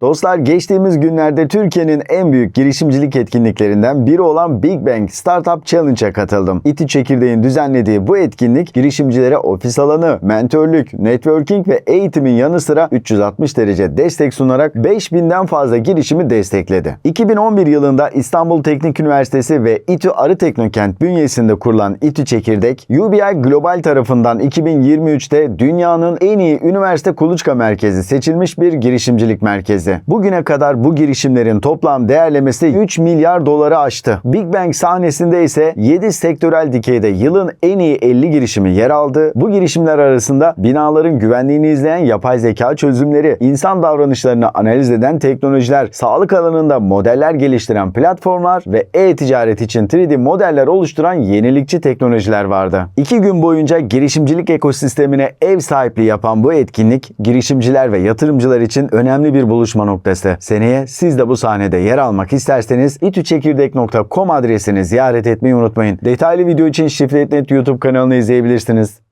Dostlar geçtiğimiz günlerde Türkiye'nin en büyük girişimcilik etkinliklerinden biri olan Big Bang Startup Challenge'a katıldım. İTÜ Çekirdeğin düzenlediği bu etkinlik girişimcilere ofis alanı, mentörlük, networking ve eğitimin yanı sıra 360 derece destek sunarak 5000'den fazla girişimi destekledi. 2011 yılında İstanbul Teknik Üniversitesi ve İTÜ Arı Teknokent bünyesinde kurulan İTÜ Çekirdek, UBI Global tarafından 2023'te dünyanın en iyi üniversite kuluçka merkezi seçilmiş bir girişimcilik merkezi. Bugüne kadar bu girişimlerin toplam değerlemesi 3 milyar doları aştı. Big Bang sahnesinde ise 7 sektörel dikeyde yılın en iyi 50 girişimi yer aldı. Bu girişimler arasında binaların güvenliğini izleyen yapay zeka çözümleri, insan davranışlarını analiz eden teknolojiler, sağlık alanında modeller geliştiren platformlar ve e-ticaret için 3D modeller oluşturan yenilikçi teknolojiler vardı. İki gün boyunca girişimcilik ekosistemine ev sahipliği yapan bu etkinlik, girişimciler ve yatırımcılar için önemli bir buluşma noktası. Seneye siz de bu sahnede yer almak isterseniz itüçekirdek.com adresini ziyaret etmeyi unutmayın. Detaylı video için Şifret.net YouTube kanalını izleyebilirsiniz.